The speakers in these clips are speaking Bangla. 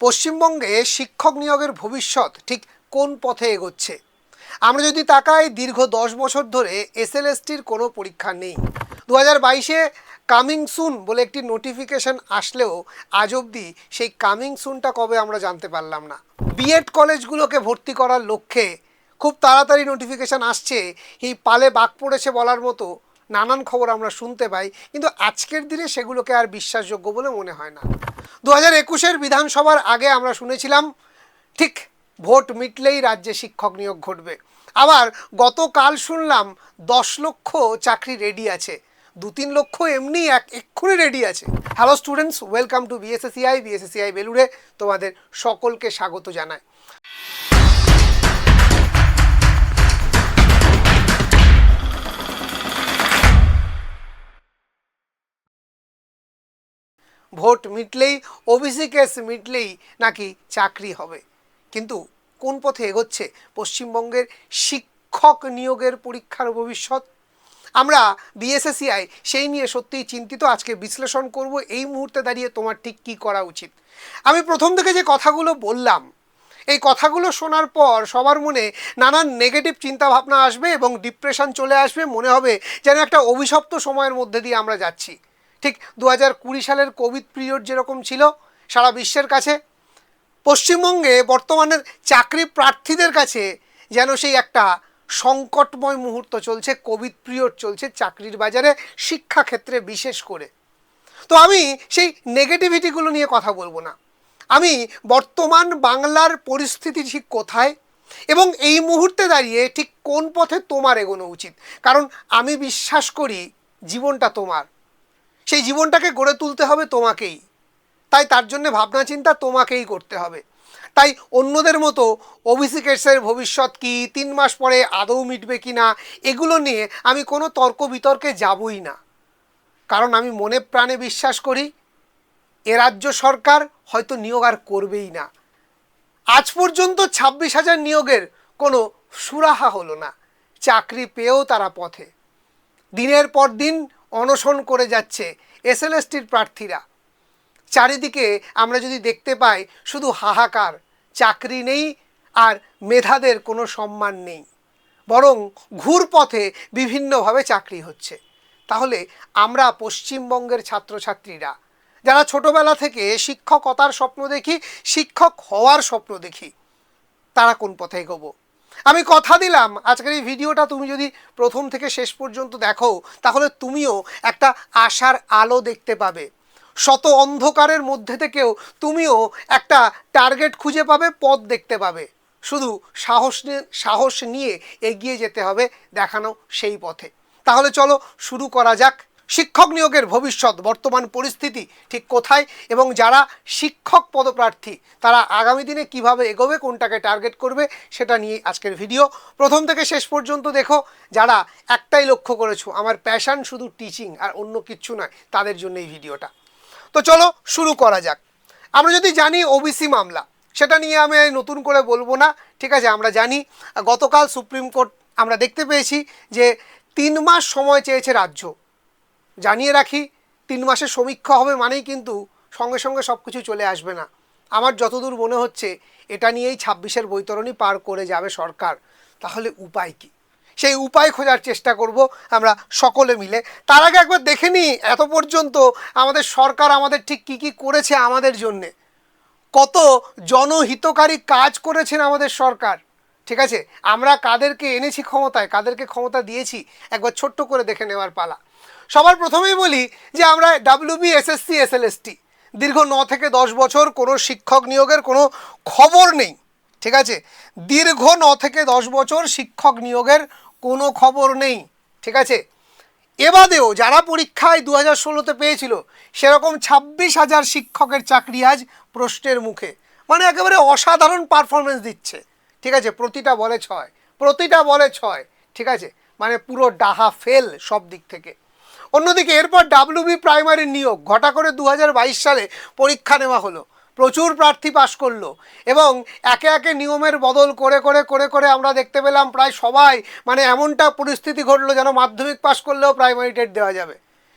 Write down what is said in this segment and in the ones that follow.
পশ্চিমবঙ্গে শিক্ষক নিয়োগের ভবিষ্যৎ ঠিক কোন পথে এগোচ্ছে? আমরা যদি তাকাই, দীর্ঘ দশ বছর ধরে এসএলএসটির কোনো পরীক্ষা নেই। দু হাজার বাইশে কামিং সুন বলে একটি নোটিফিকেশন আসলেও আজ অবধি সেই কামিং সুনটা কবে আমরা জানতে পারলাম না। বিএড কলেজগুলোকে ভর্তি করার লক্ষ্যে খুব তাড়াতাড়ি নোটিফিকেশান আসছে, এই পালে বাক পড়েছে বলার মতো নানান খবর আমরা শুনতে পাই, কিন্তু আজকের দিনে সেগুলোকে আর বিশ্বাসযোগ্য বলে মনে হয় না। দু হাজার একুশের বিধানসভার আগে আমরা শুনেছিলাম, ঠিক ভোট মিটলেই রাজ্যে শিক্ষক নিয়োগ ঘটবে। আবার গতকাল শুনলাম, দশ লক্ষ চাকরি রেডি আছে। দু তিন লক্ষ এমনি এক এক্ষুনি রেডি আছে। Hello students welcome to BSACI BSACI বেলুড়ে তোমাদের সকলকে স্বাগত জানাই। ভোট মিটলেই ওবিসি কেস মিটলেই নাকি চাকরি হবে। কিন্তু কোন পথে এগোচ্ছে পশ্চিমবঙ্গের শিক্ষক নিয়োগের পরীক্ষার ভবিষ্যৎ? আমরা বিএসএসিআই সেই নিয়ে সত্যিই চিন্তিত। আজকে বিশ্লেষণ করব এই মুহূর্তে দাঁড়িয়ে তোমার ঠিক কী করা উচিত। আমি প্রথম থেকে যে কথাগুলো বললাম, এই কথাগুলো শোনার পর সবার মনে নানান নেগেটিভ চিন্তাভাবনা আসবে এবং ডিপ্রেশন চলে আসবে। মনে হবে যেন একটা অভিশপ্ত সময়ের মধ্যে দিয়ে আমরা যাচ্ছি। ঠিক দু হাজার কুড়ি সালের কোভিড পিরিয়ড যেরকম ছিল সারা বিশ্বের কাছে, পশ্চিমবঙ্গে বর্তমানের চাকরি প্রার্থীদের কাছে যেন সেই একটা সংকটময় মুহূর্ত চলছে, কোভিড পিরিয়ড চলছে চাকরির বাজারে, শিক্ষাক্ষেত্রে বিশেষ করে। তো আমি সেই নেগেটিভিটিগুলো নিয়ে কথা বলব না। আমি বর্তমান বাংলার পরিস্থিতি ঠিক কোথায় এবং এই মুহূর্তে দাঁড়িয়ে ঠিক কোন পথে তোমার এগোনো উচিত? কারণ আমি বিশ্বাস করি জীবনটা তোমার। সেই জীবনটাকে গড়ে তুলতে হবে তোমাকেই। তাই তার জন্য ভাবনা চিন্তা তোমাকেই করতে হবে। তাই অন্যদের মতো ওবিসি কেসের ভবিষ্যৎ কি, তিন মাস পরে আদৌ মিটবে কি না এগুলো নিয়ে আমি কোনো তর্ক বিতর্কে যাবই না। কারণ আমি মনে প্রাণে বিশ্বাস করি, এ রাজ্য সরকার হয়তো নিয়োগ আর করবেই না। আজ পর্যন্ত ছাব্বিশ হাজার নিয়োগের কোনো সুরাহা হলো না। চাকরি পেয়েও তারা পথে। দিনের পর দিন অনশন করে যাচ্ছে এসএলএসটির প্রার্থীরা। চারিদিকে আমরা যদি দেখতে পাই, শুধু হাহাকার, চাকরি নেই আর মেধাদের কোনো সম্মান নেই, বরং ঘুরপথে বিভিন্নভাবে চাকরি হচ্ছে। তাহলে আমরা পশ্চিমবঙ্গের ছাত্রছাত্রীরা, যারা ছোটবেলা থেকে শিক্ষকতার স্বপ্ন দেখি, শিক্ষক হওয়ার স্বপ্ন দেখি, তারা কোন পথে এগোবো? আমি কথা দিলাম। আজকের এই ভিডিওটা তুমি যদি প্রথম থেকে শেষ পর্যন্ত দেখো, তাহলে তুমিও একটা আশার আলো দেখতে পাবে। শত অন্ধকারের মধ্যে থেকেও তুমিও একটা টার্গেট খুঁজে পাবে, পথ দেখতে পাবে। শুধু সাহস সাহস নিয়ে এগিয়ে যেতে হবে দেখানো সেই পথে। তাহলে চলো শুরু করা যাক। শিক্ষক নিয়োগের ভবিষ্যৎ, বর্তমান পরিস্থিতি ঠিক কোথায় এবং যারা শিক্ষক পদপ্রার্থী, তারা আগামী দিনে কীভাবে এগোবে, কোনটাকে টার্গেট করবে, সেটা নিয়ে আজকের ভিডিও। প্রথম থেকে শেষ পর্যন্ত দেখো, যারা একটাই লক্ষ্য করেছ, আমার প্যাশান শুধু টিচিং আর অন্য কিচ্ছু নয়, তাদের জন্য এই ভিডিওটা। তো চলো শুরু করা যাক। আমরা যদি জানি ওবিসি মামলা, সেটা নিয়ে আমি নতুন করে বলব না, ঠিক আছে? আমরা জানি, গতকাল সুপ্রিম কোর্ট, আমরা দেখতে পেয়েছি যে তিন মাস সময় চেয়েছে রাজ্য। জানিয়ে রাখি, তিন মাসের সমীক্ষা হবে মানেই কিন্তু সঙ্গে সঙ্গে সব কিছু চলে আসবে না। আমার যতদূর মনে হচ্ছে, এটা নিয়েই ছাব্বিশের বৈতরণী পার করে যাবে সরকার। তাহলে উপায় কি? সেই উপায় খোঁজার চেষ্টা করব আমরা সকলে মিলে। তার আগে একবার দেখে নিই, এত পর্যন্ত আমাদের সরকার আমাদের ঠিক কী কী করেছে আমাদের জন্যে। কত জনহিতকারী কাজ করেছেন আমাদের সরকার। ঠিক আছে? আমরা কাদেরকে এনেছি ক্ষমতায়, কাদেরকে ক্ষমতা দিয়েছি, একবার ছোট্ট করে দেখে নেওয়ার পালা। সবার প্রথমেই বলি যে আমরা ডাব্লিউবি এসএসসি এসএলএসটি দীর্ঘ ন থেকে দশ বছর কোনো শিক্ষক নিয়োগের কোনো খবর নেই, ঠিক আছে? দীর্ঘ ন থেকে দশ বছর শিক্ষক নিয়োগের কোনো খবর নেই, ঠিক আছে? এবাদেও যারা পরীক্ষায় দু হাজার ষোলোতে পেয়েছিল, সেরকম ছাব্বিশ হাজার শিক্ষকের চাকরি আজ প্রশ্নের মুখে। মানে একেবারে অসাধারণ পারফরমেন্স দিচ্ছে, ঠিক আছে? প্রতিটা বলে ছয়, প্রতিটা বলে ছয়, ঠিক আছে? মানে পুরো ডাহা ফেল সব দিক থেকে। অন্যদিকে এরপর ডাব্লিউবি প্রাইমারি নিয়োগ, ঘটা করে দু হাজার বাইশ সালে পরীক্ষা নেওয়া হলো। প্রচুর প্রার্থী পাশ করল এবং একে একে নিয়মের বদল করে করে করে করে আমরা দেখতে পেলাম প্রায় সবাই মানে এমনটা পরিস্থিতি ঘটলো যেন মাধ্যমিক পাশ করলেও প্রাইমারি টেট দেওয়া যাবে।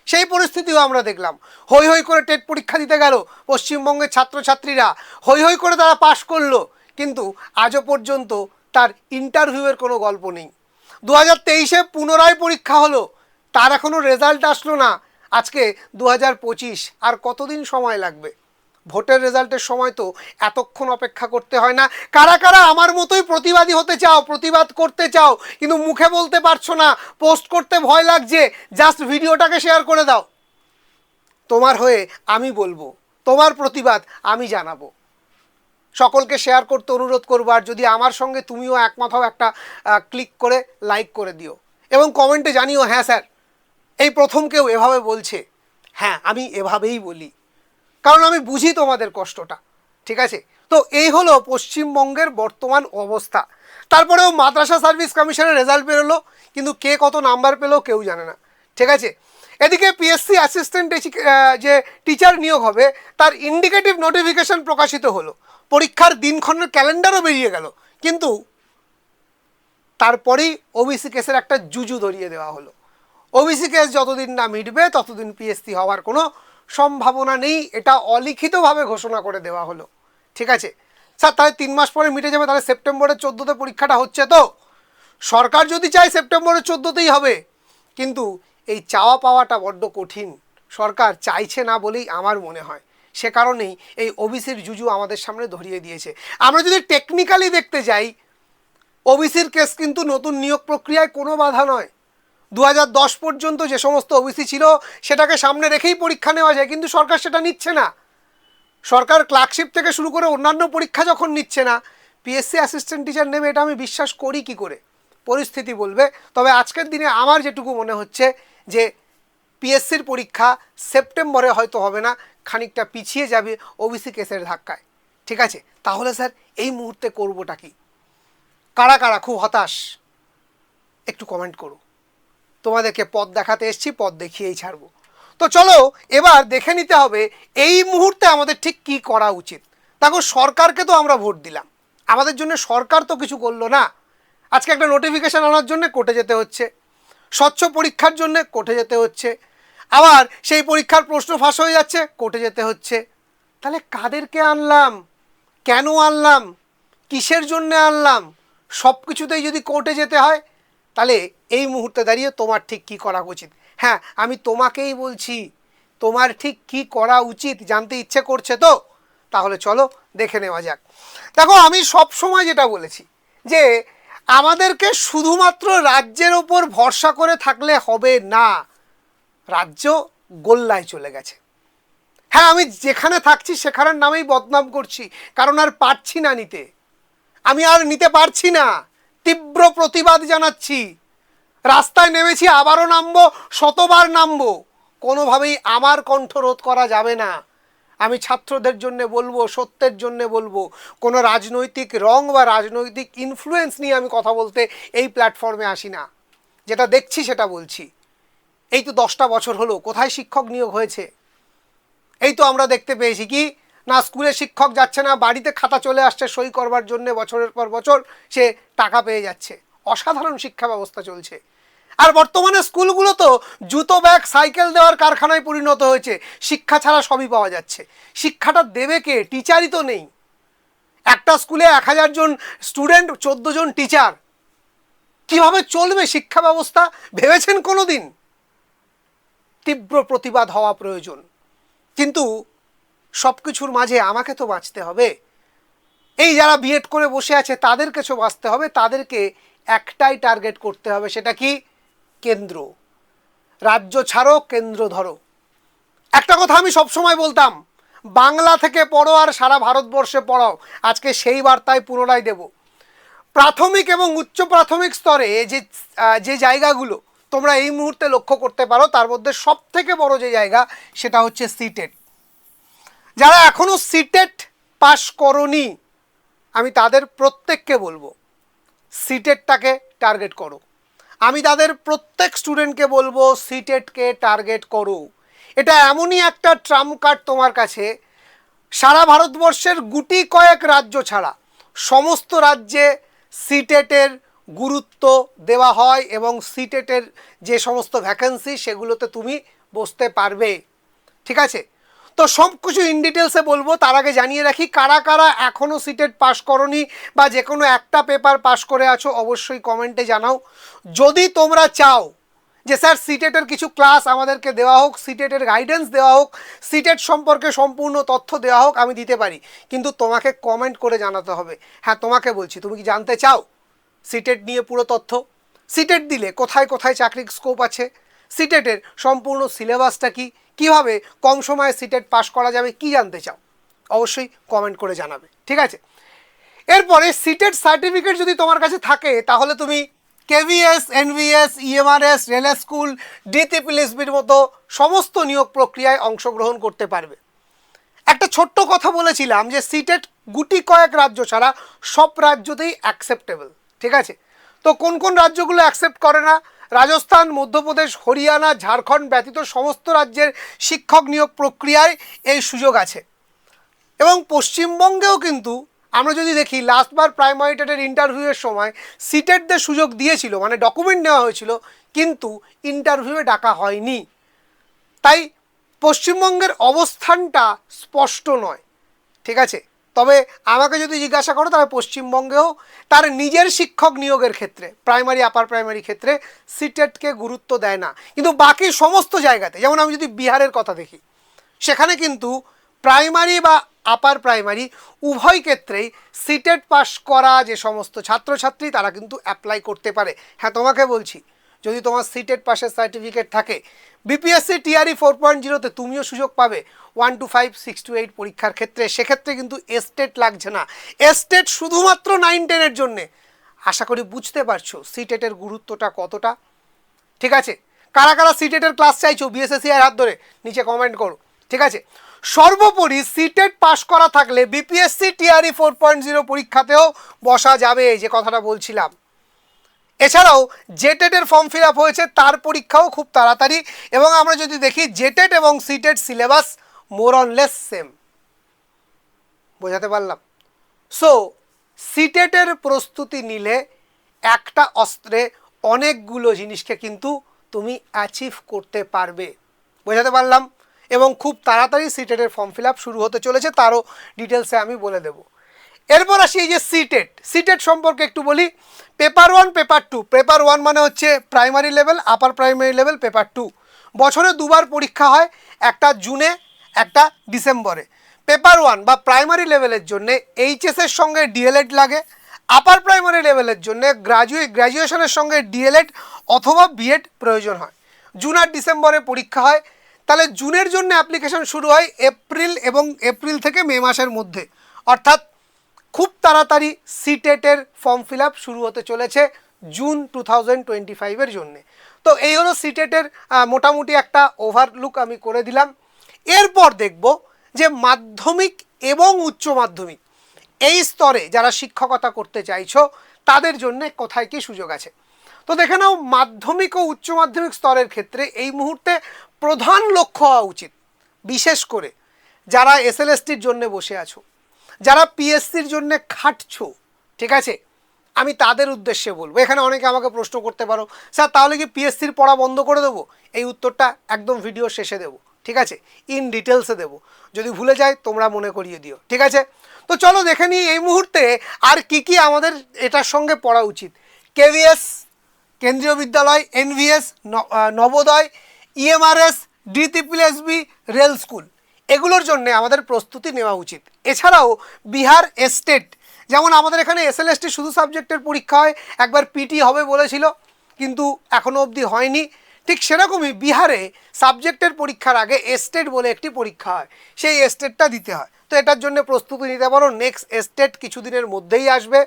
সেই পরিস্থিতিও আমরা দেখলাম। হই হই করে টেট পরীক্ষা দিতে গেল পশ্চিমবঙ্গের ছাত্রছাত্রীরা। হই হই করে তারা পাশ করল, কিন্তু আজও পর্যন্ত তার ইন্টারভিউয়ের কোনো গল্প নেই। দু হাজার তেইশে পুনরায় পরীক্ষা হলো তার এখনও রেজাল্ট আসলো না। আজকে দু হাজার পঁচিশ, আর কতদিন সময় লাগবে? ভোটের রেজাল্টের সময় তো এতক্ষণ অপেক্ষা করতে হয় না। কারা কারা আমার মতোই প্রতিবাদী হতে চাও, প্রতিবাদ করতে চাও, কিন্তু মুখে বলতে পারছ না পোস্ট করতে ভয় লাগছে জাস্ট ভিডিওটাকে শেয়ার করে দাও। তোমার হয়ে আমি বলব, তোমার প্রতিবাদ আমি জানাব। সকলকে শেয়ার করতে অনুরোধ করব, আর যদি আমার সঙ্গে তুমিও একমত হও, একটা ক্লিক করে লাইক করে দিও। এবং কমেন্টে জানিও হ্যাঁ স্যার এই প্রথম কেউ এভাবে বলছে হ্যাঁ আমি এভাবেই বলি। কারণ আমি বুঝি তোমাদের কষ্টটা, ঠিক আছে? তো এই হলো পশ্চিমবঙ্গের বর্তমান অবস্থা। তারপরেও মাদ্রাসা সার্ভিস কমিশনের রেজাল্ট বেরোলো, কিন্তু কে কত নাম্বার পেল কেউ জানে না, ঠিক আছে? এদিকে পিএসসি অ্যাসিস্ট্যান্ট যে টিচার নিয়োগ হবে, তার ইন্ডিকেটিভ নোটিফিকেশন প্রকাশিত হলো। পরীক্ষার দিনক্ষণের ক্যালেন্ডারও বেরিয়ে গেল, কিন্তু তারপরেই ওবিসি কেসের একটা জুজু ধরিয়ে দেওয়া হলো। ওবিসি কেস যতদিন না মিটবে, ততদিন পিএসসি হওয়ার কোনো সম্ভাবনা নেই। এটা অলিখিতভাবে ঘোষণা করে দেওয়া হলো। ঠিক আছে? স্যার, তাহলে তিন মাস পরে মিটে যাবে, তাহলে সেপ্টেম্বরের চোদ্দোতে পরীক্ষাটা হচ্ছে তো? সরকার যদি চায় সেপ্টেম্বরের চোদ্দোতেই হবে। কিন্তু এই চাওয়া পাওয়াটা বড্ড কঠিন। সরকার চাইছে না বলেই আমার মনে হয়। সে কারণেই এই ওবিসির জুজু আমাদের সামনে ধরিয়ে দিয়েছে। আমরা যদি টেকনিক্যালি দেখতে যাই, ওবিসির কেস কিন্তু নতুন নিয়োগ প্রক্রিয়ায় কোনো বাধা নয়। দু পর্যন্ত যে সমস্ত ওবিসি ছিল, সেটাকে সামনে রেখেই পরীক্ষা নেওয়া যায়, কিন্তু সরকার সেটা নিচ্ছে না। সরকার ক্লার্কশিপ থেকে শুরু করে অন্যান্য পরীক্ষা যখন নিচ্ছে না পিএসসি অ্যাসিস্ট্যান্ট টিচার নেবে, এটা আমি বিশ্বাস করি কি করে? পরিস্থিতি বলবে। তবে আজকের দিনে আমার যেটুকু মনে হচ্ছে যে পিএসসির পরীক্ষা সেপ্টেম্বরে হয়তো হবে না, খানিকটা পিছিয়ে যাবে ওবিসি কেসের ধাক্কায়। ঠিক আছে? তাহলে স্যার, এই মুহূর্তে করবোটা কি? কারা কারা? খুব হতাশ। একটু কমেন্ট করো। তোমাদেরকে পথ দেখাতে এসছি, পথ দেখিয়েই ছাড়বো। তো চলো, এবার দেখে নিতে হবে এই মুহূর্তে আমাদের ঠিক কি করা উচিত। দেখো, সরকারকে তো আমরা ভোট দিলাম। আমাদের জন্য সরকার তো কিছু করল না। আজকে একটা নোটিফিকেশান আনার জন্য কোর্টে যেতে হচ্ছে। স্বচ্ছ পরীক্ষার জন্য কোর্টে যেতে হচ্ছে। আবার সেই পরীক্ষার প্রশ্ন ফাঁস হয়ে যাচ্ছে, কোর্টে যেতে হচ্ছে। তাহলে কাদেরকে আনলাম? কেন আনলাম? কিসের জন্য আনলাম? সব কিছুতেই যদি কোর্টে যেতে হয় তাহলে এই মুহূর্তে দাঁড়িয়ে তোমার ঠিক কি করা উচিত? হ্যাঁ আমি তোমাকেই বলছি, তোমার ঠিক কি করা উচিত জানতে ইচ্ছে করছে তো? তাহলে চলো, দেখে নেওয়া যাক। দেখো, আমি সব সময় যেটা বলেছি, যে আমাদেরকে শুধুমাত্র রাজ্যের ওপর ভরসা করে থাকলে হবে না। রাজ্য গোল্লায় চলে গেছে। হ্যাঁ আমি যেখানে থাকছি সেখানের নামেই বদনাম করছি, কারণ আর পারছি না নিতে। আমি আর নিতে পারছি না। তীব্র প্রতিবাদ জানাচ্ছি। রাস্তায় নেমেছি, আবারও নামবো, শতবার নামবো। কোনোভাবেই আমার কণ্ঠ রোধ করা যাবে না। আমি ছাত্রদের জন্য বলব, সত্যের জন্য বলব, কোনো রাজনৈতিক রং বা রাজনৈতিক ইনফ্লুয়েন্স নিয়ে আমি কথা বলতে এই প্ল্যাটফর্মে আসি না। যেটা দেখছি, সেটা বলছি। এই তো দশটা বছর হলো, কোথায় শিক্ষক নিয়োগ হয়েছে? এই তো আমরা দেখতে পেয়েছি কি না স্কুলে শিক্ষক যাচ্ছে না, বাড়িতে খাতা চলে আসছে সই করবার জন্য বছরের পর বছর সে টাকা পেয়ে যাচ্ছে। অসাধারণ শিক্ষা ব্যবস্থা চলছে। আর বর্তমানে স্কুলগুলো তো জুতো, ব্যাগ, সাইকেল দেওয়ার কারখানায় পরিণত হয়েছে। শিক্ষা ছাড়া সবই পাওয়া যাচ্ছে। শিক্ষাটা দেবে কে? টিচারই তো নেই। একটা স্কুলে এক হাজার জন স্টুডেন্ট, চোদ্দ জন টিচার। কীভাবে চলবে শিক্ষা ব্যবস্থা? ভেবেছেন কোনো দিন তীব্র প্রতিবাদ হওয়া প্রয়োজন। কিন্তু সব কিছুর মাঝে আমাকে তো বাঁচতে হবে। এই যারা বিএড করে বসে আছে তাদের কিছু বাঁচতে হবে, তাদেরকে একটাই টার্গেট করতে হবে, সেটা কি? কেন্দ্র। রাজ্য ছাড়ো, কেন্দ্র ধরো। একটা কথা আমি সবসময় বলতাম, বাংলা থেকে পড়ো আর সারা ভারতবর্ষে পড়াও। আজকে সেই বার্তায় পুনরায় দেব। প্রাথমিক এবং উচ্চ প্রাথমিক স্তরে যে যে জায়গাগুলো তোমরা এই মুহূর্তে লক্ষ্য করতে পারো, তার মধ্যে সব থেকে বড় যে জায়গা, সেটা হচ্ছে সিটেট যারা এখনও সিটেট পাশ করনি, আমি তাদের প্রত্যেককে বলব, সিটেটটাকে টার্গেট করো। আমি তাদের প্রত্যেক স্টুডেন্টকে বলব, সিটেটকে টার্গেট করো। এটা এমনই একটা ট্রাম্প কার্ড তোমার কাছে। সারা ভারতবর্ষের গুটি কয়েক রাজ্য ছাড়া সমস্ত রাজ্যে সিটেটের গুরুত্ব দেওয়া হয় এবং সিটেটের যে সমস্ত ভ্যাকেন্সি সেগুলোতে তুমি বসতে পারবে। ঠিক আছে? তো সব কিছু ইন ডিটেলসে বলব। তার আগে জানিয়ে রাখি, কারা কারা এখনও সিটেট পাস করনি বা যে কোনো একটা পেপার পাস করে আছো, অবশ্যই কমেন্টে জানাও। যদি তোমরা চাও যে, স্যার সিটেটের কিছু ক্লাস আমাদেরকে দেওয়া হোক সিটেটের গাইডেন্স দেওয়া হোক সিটেট সম্পর্কে সম্পূর্ণ তথ্য দেওয়া হোক, আমি দিতে পারি। কিন্তু তোমাকে কমেন্ট করে জানাতে হবে। হ্যাঁ তোমাকে বলছি, তুমি কি জানতে চাও সিটেট নিয়ে পুরো তথ্য? সিটেট দিলে কোথায় কোথায় চাকরির স্কোপ আছে? সিটেটের সম্পূর্ণ সিলেবাসটা কি? কীভাবে কম সময়ে সিটেট পাস করা যাবে, কি জানতে চাও? অবশ্যই কমেন্ট করে জানাবে, ঠিক আছে? এরপরে সিটেট সার্টিফিকেট যদি তোমার কাছে থাকে, তাহলে তুমি KVS NVS EMRS rail school ডিটিপিএসবির মতো সমস্ত নিয়োগ প্রক্রিয়ায় অংশগ্রহণ করতে পারবে। একটা ছোট্ট কথা বলেছিলাম যে সিটেট গুটি কয়েক রাজ্য ছাড়া সব রাজ্যতেই অ্যাকসেপ্টেবল ঠিক আছে? তো কোন কোন রাজ্যগুলো অ্যাকসেপ্ট করে না? রাজস্থান, মধ্যপ্রদেশ, হরিয়ানা, ঝাড়খণ্ড ব্যতীত সমস্ত রাজ্যের শিক্ষক নিয়োগ প্রক্রিয়ায় এই সুযোগ আছে। এবং পশ্চিমবঙ্গেও কিন্তু আমরা যদি দেখি লাস্টবার প্রাইমারি টেটের ইন্টারভিউয়ের সময় সিটেটদের সুযোগ দিয়েছিল মানে ডকুমেন্ট নেওয়া হয়েছিল, কিন্তু ইন্টারভিউয়ে ডাকা হয়নি। তাই পশ্চিমবঙ্গের অবস্থানটা স্পষ্ট নয়, ঠিক আছে? তবে আমাকে যদি জিজ্ঞাসা করো তাহলে পশ্চিমবঙ্গেও তার নিজের শিক্ষক নিয়োগের ক্ষেত্রে প্রাইমারি আপার প্রাইমারি ক্ষেত্রে সিটেটকে গুরুত্ব দেয় না। কিন্তু বাকি সমস্ত জায়গাতে, যেমন আমি যদি বিহারের কথা দেখি, সেখানে কিন্তু প্রাইমারি বা আপার প্রাইমারি উভয় ক্ষেত্রেই সিটেট পাস করা যে সমস্ত ছাত্রছাত্রী, তারা কিন্তু অ্যাপ্লাই করতে পারে। হ্যাঁ তোমাকে বলছি, যদি তোমার সিটেট পাসের সার্টিফিকেট থাকে বিপিএসসি টিআরই ফোর পয়েন্ট জিরোতে তুমিও সুযোগ পাবে one two five six two eight পরীক্ষার ক্ষেত্রে। সেক্ষেত্রে কিন্তু এস্টেট লাগছে না। এস্টেট শুধুমাত্র নাইন টেনের জন্যে। আশা করি বুঝতে পারছ সিটেটের গুরুত্বটা কতটা। ঠিক আছে? কারা কারা সিটেটের ক্লাস চাইছো বিএসএসসি এর হাত ধরে, নিচে কমেন্ট করো। ঠিক আছে? সর্বোপরি সিটেট পাশ করা থাকলে BPSC TRE four point zero পরীক্ষাতেও বসা যাবে যে কথাটা বলছিলাম। এছাড়াও জেটেটের ফর্ম ফিল আপ হয়েছে, তার পরীক্ষাও খুব তাড়াতাড়ি এবং আমরা যদি দেখি জেটেট এবং CTET syllabus more on less same বোঝাতে পারলাম। সো সিটেটের প্রস্তুতি নিলে একটা অস্ত্রে অনেকগুলো জিনিসকে কিন্তু তুমি অ্যাচিভ করতে পারবে। বোঝাতে পারলাম? এবং খুব তাড়াতাড়ি সিটেটের ফর্ম ফিল আপ শুরু হতে চলেছে, তারও ডিটেলসে আমি বলে দেবো। এরপর আসি এই যে সিটেট সিটেট সম্পর্কে একটু বলি। Paper one paper two paper one মানে হচ্ছে primary level upper primary level paper two বছরে দুবার পরীক্ষা হয়, একটা জুনে, একটা ডিসেম্বরে। পেপার ওয়ান বা প্রাইমারি লেভেলের জন্যে এইচএসের সঙ্গে ডিএলএড লাগে আপার প্রাইমারি লেভেলের জন্য গ্রাজুয়েট গ্র্যাজুয়েশনের সঙ্গে ডিএলএড অথবা বিএড প্রয়োজন হয়। জুন আর ডিসেম্বরে পরীক্ষা হয়। তাহলে জুনের জন্য অ্যাপ্লিকেশন শুরু হয় এপ্রিল এবং এপ্রিল থেকে মে মাসের মধ্যে। অর্থাৎ খুব তাড়াতাড়ি সিটেটের ফর্ম ফিল শুরু হতে চলেছে জুন টু থাউজেন্ড টোয়েন্টি ফাইভের জন্যে। তো এই হলো সিটেটের মোটামুটি একটা ওভারলুক আমি করে দিলাম। এরপর দেখব যে মাধ্যমিক এবং উচ্চ মাধ্যমিক এই স্তরে যারা শিক্ষকতা করতে চাইছো, তাদের জন্য কোথায় কি সুযোগ আছে? তো দেখে নাও, মাধ্যমিক ও উচ্চ মাধ্যমিক স্তরের ক্ষেত্রে এই মুহূর্তে প্রধান লক্ষ্য হওয়া উচিত। বিশেষ করে যারা এসএলএসটির জন্য বসে আছো যারা পিএসসির জন্য খাটছো, ঠিক আছে? আমি তাদের উদ্দেশ্যে বলব। এখানে অনেকে আমাকে প্রশ্ন করতে পারো, স্যার, তাহলে কি পিএসসির পড়া বন্ধ করে দেবো? এই উত্তরটা একদম ভিডিও শেষে দেবো, ঠিক আছে? ইন ডিটেলসে দেবো। যদি ভুলে যাই তোমরা মনে করিয়ে দিও, ঠিক আছে? তো চলো দেখে নিই এই মুহূর্তে আর কি কি আমাদের এটার সঙ্গে পড়া উচিত। KVS Kendriya Vidyalaya NVS Navodaya EMRS DTPSB rail school. এগুলোর জন্য আমাদের প্রস্তুতি নেওয়া উচিত। এছাড়াও বিহার এস্টেট, যেমন আমাদের এখানে এসএলএসটি শুধু সাবজেক্টের পরীক্ষা হয়, একবার পিটি হবে বলেছিল, কিন্তু এখনও অবধি হয়নি। ঠিক সেরকমই বিহারে সাবজেক্টের পরীক্ষার আগে এস্টেট বলে একটি পরীক্ষা হয়, সেই এস্টেটটা দিতে হয়। তো এটার জন্য প্রস্তুতি নিতে পারো, নেক্সট এস্টেট কিছুদিনের মধ্যেই আসবে।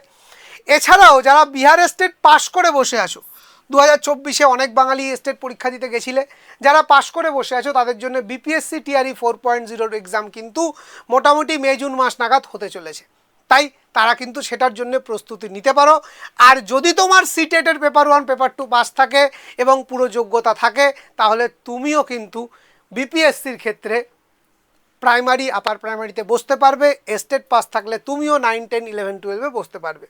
এছাড়াও যারা বিহার এস্টেট পাশ করে বসে আছো দু হাজার চব্বিশে অনেক বাঙালি স্টেট পরীক্ষা দিতে গেছিলে। যারা পাশ করে বসে আছো, তাদের জন্য বিপিএসসি টিআরই ফোর পয়েন্ট জিরোর এক্সাম কিন্তু মোটামুটি মে, জুন মাস নাগাদ হতে চলেছে। তাই তারা কিন্তু সেটার জন্য প্রস্তুতি নিতে পারো। আর যদি তোমার সিটেটের paper one paper two pass থাকে এবং পুরো যোগ্যতা থাকে, তাহলে তুমিও কিন্তু বিপিএসসির ক্ষেত্রে প্রাইমারি আপার প্রাইমারিতে বসতে পারবে এস্টেট পাস থাকলে তুমিও নাইন টেন ইলেভেন টুয়েলভে বসতে পারবে।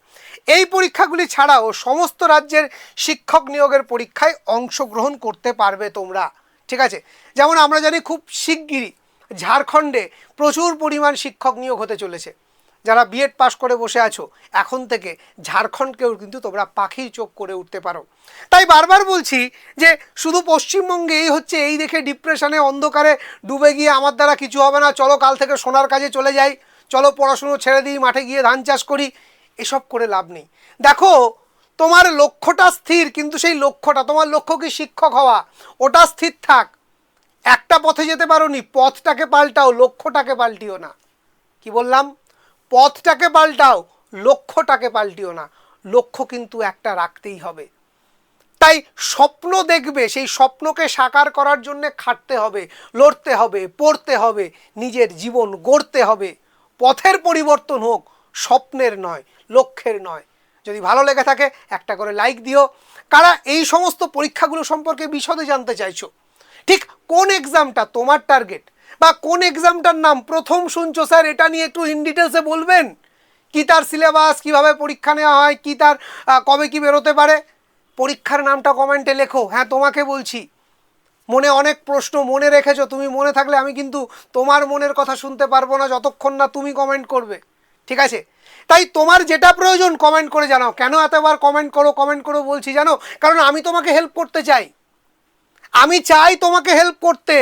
এই পরীক্ষাগুলি ছাড়াও সমস্ত রাজ্যের শিক্ষক নিয়োগের পরীক্ষায় অংশগ্রহণ করতে পারবে তোমরা। ঠিক আছে? যেমন আমরা জানি খুব শিগগিরই ঝাড়খণ্ডে প্রচুর পরিমাণ শিক্ষক নিয়োগ হতে চলেছে। যারা বিএড পাশ করে বসে আছো, এখন থেকে ঝাড়খণ্ডকেও কিন্তু তোমরা পাখির চোখ করে উঠতে পারো। তাই বারবার বলছি যে শুধু পশ্চিমবঙ্গে এই হচ্ছে, এই দেখে ডিপ্রেশনে অন্ধকারে ডুবে গিয়ে আমার দ্বারা কিছু হবে না, চলো কাল থেকে সোনার কাজে চলে যাই, চলো পড়াশুনো ছেড়ে দিই, মাঠে গিয়ে ধান চাষ করি, এসব করে লাভ নেই। দেখো, তোমার লক্ষ্যটা স্থির, কিন্তু সেই লক্ষ্যটা, তোমার লক্ষ্য কি শিক্ষক হওয়া? ওটা স্থির থাক। একটা পথে যেতে পারো নি পথটাকে পাল্টাও, লক্ষ্যটাকে পাল্টিও না। কি বললাম? পথটাকে পাল্টাও, লক্ষ্যটাকে পাল্টিও না। লক্ষ্য কিন্তু একটা রাখতেই হবে। তাই স্বপ্ন দেখবে, সেই স্বপ্নকে সাকার করার জন্য খাটতে হবে, লড়তে হবে, পড়তে হবে, নিজের জীবন গড়তে হবে। পথের পরিবর্তন হোক, স্বপ্নের নয়, লক্ষ্যের নয়। যদি ভালো লেগে থাকে, একটা করে লাইক দিও। কারা এই সমস্ত পরীক্ষাগুলো সম্পর্কে বিশদে জানতে চাইছো? ঠিক কোন এক্সামটা তোমার টার্গেট? বা কোন এক্সামটার নাম? প্রথম শুনছো স্যার, এটা নিয়ে একটু ইন ডিটেলসে বলবেন? কি তার সিলেবাস কীভাবে পরীক্ষা নেওয়া হয়, কি তার কবে কি বেরোতে পারে? পরীক্ষার নামটা কমেন্টে লেখো। হ্যাঁ তোমাকে বলছি। মনে অনেক প্রশ্ন মনে রেখেছো, তুমি মনে থাকলে আমি কিন্তু তোমার মনের কথা শুনতে পারব না যতক্ষণ না তুমি কমেন্ট করবে। ঠিক আছে? তাই তোমার যেটা প্রয়োজন কমেন্ট করে জানাও। কেন এতবার কমেন্ট করো কমেন্ট করো বলছি জানো? কারণ আমি তোমাকে হেল্প করতে চাই। আমি চাই তোমাকে হেল্প করতে।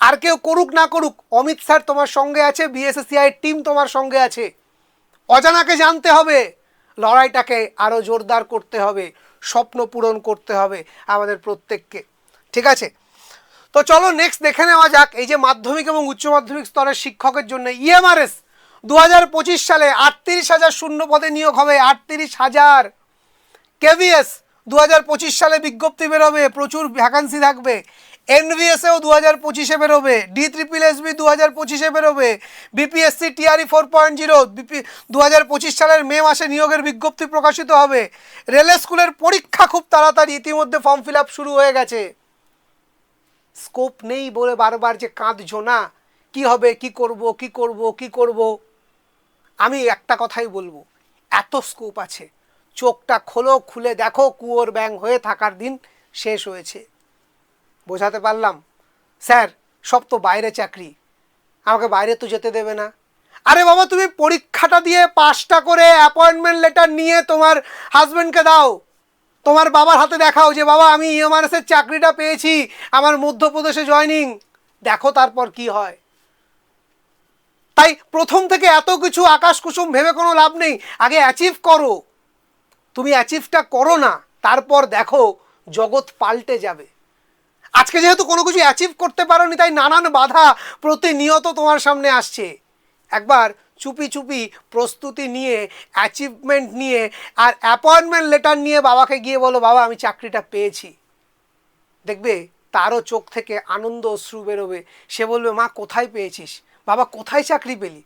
আর কেউ করুক না করুক, অমিত স্যার তোমার সঙ্গে আছে বিএসএসিআই টিম তোমার সঙ্গে আছে। অজানাকে জানতে হবে, লড়াইটাকে আরও জোরদার করতে হবে, স্বপ্ন পূরণ করতে হবে আমাদের প্রত্যেককে, ঠিক আছে? তো চলো নেক্সট দেখে নেওয়া যাক, এই যে মাধ্যমিক এবং উচ্চ মাধ্যমিক স্তরের শিক্ষকের জন্য E ইএমআরএস দু হাজার পঁচিশ সালে আটত্রিশ হাজার শূন্য পদে নিয়োগ হবে, আটত্রিশ হাজার। কেভিএস দু হাজার পঁচিশ সালে বিজ্ঞপ্তি বেরোবে, প্রচুর ভ্যাকান্সি থাকবে। এনভিএসেও দু হাজার পঁচিশে বেরোবে, ডি ট্রিপল এসবি দু হাজার পঁচিশে বেরোবে, BPSC TRE four point zero, BP দু হাজার পঁচিশ সালের মে মাসে নিয়োগের বিজ্ঞপ্তি প্রকাশিত হবে। রেল স্কুলের পরীক্ষা খুব তাড়াতাড়ি, ইতিমধ্যে ফর্ম ফিল আপ শুরু হয়ে গেছে। স্কোপ নেই বলে বারবার যে কাঁদছো না, কি হবে, কি করব কি করব কি করব? আমি একটা কথাই বলব, এত স্কোপ আছে। চোখটা খোলো, খুলে দেখো, কুয়োর ব্যাং হয়ে থাকার দিন শেষ হয়েছে। বোঝাতে পারলাম? স্যার, সব তো বাইরে চাকরি। আমাকে বাইরে তো যেতে দেবে না। আরে বাবা, তুমি পরীক্ষাটা দিয়ে পাসটা করে অ্যাপয়েন্টমেন্ট লেটার নিয়ে তোমার হাজব্যান্ডকে দাও। তোমার বাবার হাতে দেখাও যে, বাবা, আমি ইএমআরএসের চাকরিটা পেয়েছি। আমার মধ্যপ্রদেশে জয়নিং দেখো তারপর কি হয়। তাই প্রথম থেকে এত কিছু আকাশ কুসুম ভেবে কোনো লাভ নেই। আগে অ্যাচিভ করো। তুমি অ্যাচিভটা করো না। তারপর দেখো, জগৎ পাল্টে যাবে। আজকে যেহেতু কোনো কিছু অ্যাচিভ করতে পারোনি, তাই নানান বাধা প্রতিনিয়ত তোমার সামনে আসছে। একবার চুপি চুপি প্রস্তুতি নিয়ে অ্যাচিভমেন্ট নিয়ে আর অ্যাপয়েন্টমেন্ট লেটার নিয়ে বাবাকে গিয়ে বলো, বাবা, আমি চাকরিটা পেয়েছি। দেখবে তারও চোখ থেকে আনন্দ অশ্রু বেরোবে। সে বলবে, মা, কোথায় পেয়েছিস? বাবা, কোথায় চাকরি পেলি?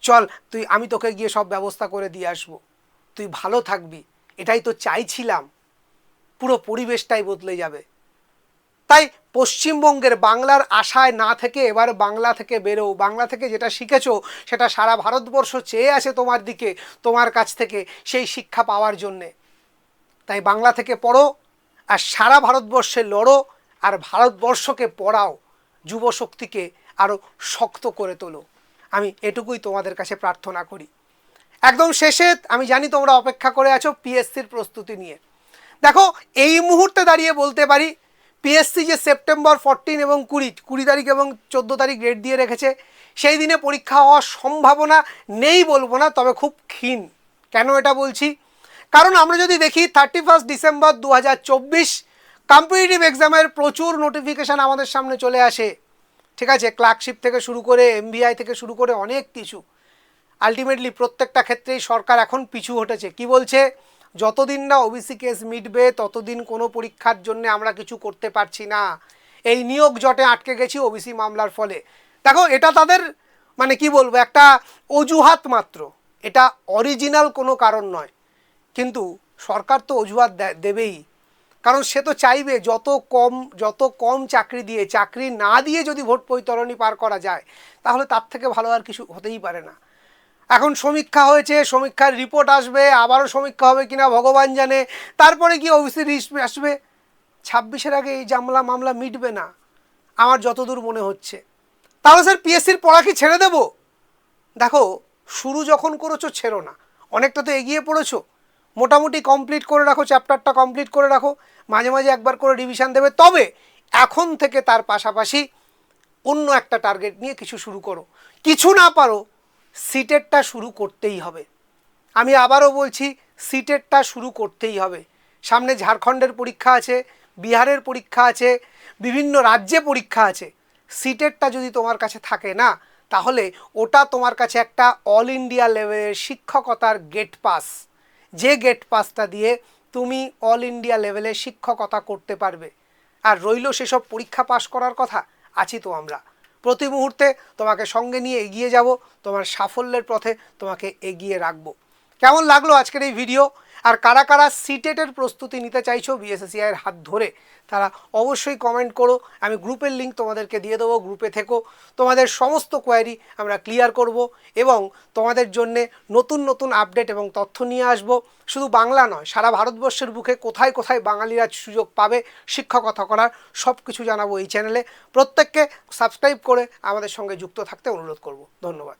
চল, তুই, আমি তোকে গিয়ে সব ব্যবস্থা করে দিয়ে আসব। তুই ভালো থাকবি। এটাই তো চাইছিলাম। পুরো পরিবেশটাই বদলে যাবে। তাই পশ্চিমবঙ্গের বাংলার আশায় না থেকে এবার বাংলা থেকে বেরো বাংলা থেকে যেটা শিখেছো সেটা সারা ভারতবর্ষ চেয়ে আছে তোমার দিকে, তোমার কাছ থেকে সেই শিক্ষা পাওয়ার জন্যে। তাই বাংলা থেকে পড়ো আর সারা ভারতবর্ষে লড়ো আর ভারতবর্ষকে পড়াও, যুব শক্তিকে আরও শক্ত করে তোলো। আমি এটুকুই তোমাদের কাছে প্রার্থনা করি। একদম শেষে আমি জানি তোমরা অপেক্ষা করে আছো পিএসসির প্রস্তুতি নিয়ে। দেখো, এই মুহূর্তে দাঁড়িয়ে বলতে পারি পিএসসি যে সেপ্টেম্বর ফোরটিন এবং কুড়ি কুড়ি তারিখ এবং চোদ্দ তারিখ ডেট দিয়ে রেখেছে, সেই দিনে পরীক্ষা হওয়ার সম্ভাবনা নেই বলব না, তবে খুব ক্ষীণ। কেন এটা বলছি? কারণ আমরা যদি দেখি থার্টি ফার্স্ট ডিসেম্বর দু হাজার চব্বিশ কম্পিটিটিভ এক্সামের প্রচুর নোটিফিকেশান আমাদের সামনে চলে আসে। ঠিক আছে ক্লার্কশিপ থেকে শুরু করে এমবিআই থেকে শুরু করে অনেক কিছু। আলটিমেটলি প্রত্যেকটা ক্ষেত্রেই সরকার এখন পিছু হটেছে। কি বলছে? যতদিন না ওবিসি কেস মিটবে, ততদিন কোনো পরীক্ষার জন্য আমরা কিছু করতে পারছি না। এই নিয়োগ জটে আটকে গেছি ওবিসি মামলার ফলে। দেখো, এটা তাদের মানে কি বলব, একটা অজুহাত মাত্র। এটা অরিজিনাল কোনো কারণ নয়। কিন্তু সরকার তো অজুহাত দেবেই। কারণ সে তো চাইবে, যত কম যত কম চাকরি দিয়ে, চাকরি না দিয়ে যদি ভোট বৈতরণী পার করা যায়, তাহলে তার থেকে ভালো আর কিছু হতেই পারে না। এখন সমীক্ষা হয়েছে, সমীক্ষার রিপোর্ট আসবে, আবারও সমীক্ষা হবে কিনা ভগবান জানে। তারপরে কি ওবিসি লিস্ট আসবে। ছাব্বিশের আগে এই জামলা মামলা মিটবে না, আমার যতদূর মনে হচ্ছে। তাহলে স্যার পিএসসির পড়া কি ছেড়ে দেবো? দেখো, শুরু যখন করেছ ছেড়ো না। অনেকটা তো এগিয়ে পড়েছো। মোটামুটি কমপ্লিট করে রাখো চ্যাপ্টারটা কমপ্লিট করে রাখো। মাঝে মাঝে একবার করে রিভিশন দেবে। তবে এখন থেকে তার পাশাপাশি অন্য একটা টার্গেট নিয়ে কিছু শুরু করো। কিছু না পারো সিটেরটা শুরু করতেই হবে। আমি আবারও বলছি, সিটেরটা শুরু করতেই হবে। সামনে ঝাড়খণ্ডের পরীক্ষা আছে, বিহারের পরীক্ষা আছে, বিভিন্ন রাজ্যে পরীক্ষা আছে। সিটেরটা যদি তোমার কাছে থাকে না, তাহলে ওটা তোমার কাছে একটা অল ইন্ডিয়া লেভেলের শিক্ষকতার গেট পাস। যে গেট পাসটা দিয়ে তুমি অল ইন্ডিয়া লেভেলে শিক্ষকতা করতে পারবে। আর রইল সেসব পরীক্ষা পাশ করার কথা? আছি তো আমরা। প্রতি মুহূর্তে তোমাকে সঙ্গে নিয়ে এগিয়ে যাব, তোমার সাফল্যের পথে তোমাকে এগিয়ে রাখব। কেমন লাগল আজকের এই ভিডিও আর কারা কারা সিটেটের প্রস্তুতি নিতে চাইছো বিএসএসিআই এর হাত ধরে, তারা অবশ্যই কমেন্ট করো। আমি গ্রুপের লিঙ্ক তোমাদেরকে দিয়ে দেবো, গ্রুপে থেকো। তোমাদের সমস্ত কোয়ারি আমরা ক্লিয়ার করব এবং তোমাদের জন্যে নতুন নতুন আপডেট এবং তথ্য নিয়ে আসব। শুধু বাংলা নয়, সারা ভারতবর্ষের বুকে কোথায় কোথায় বাঙালিরা সুযোগ পাবে, শিক্ষকতা করার সব কিছু জানাব এই চ্যানেলে প্রত্যেককে সাবস্ক্রাইব করে আমাদের সঙ্গে যুক্ত থাকতে অনুরোধ করব। ধন্যবাদ।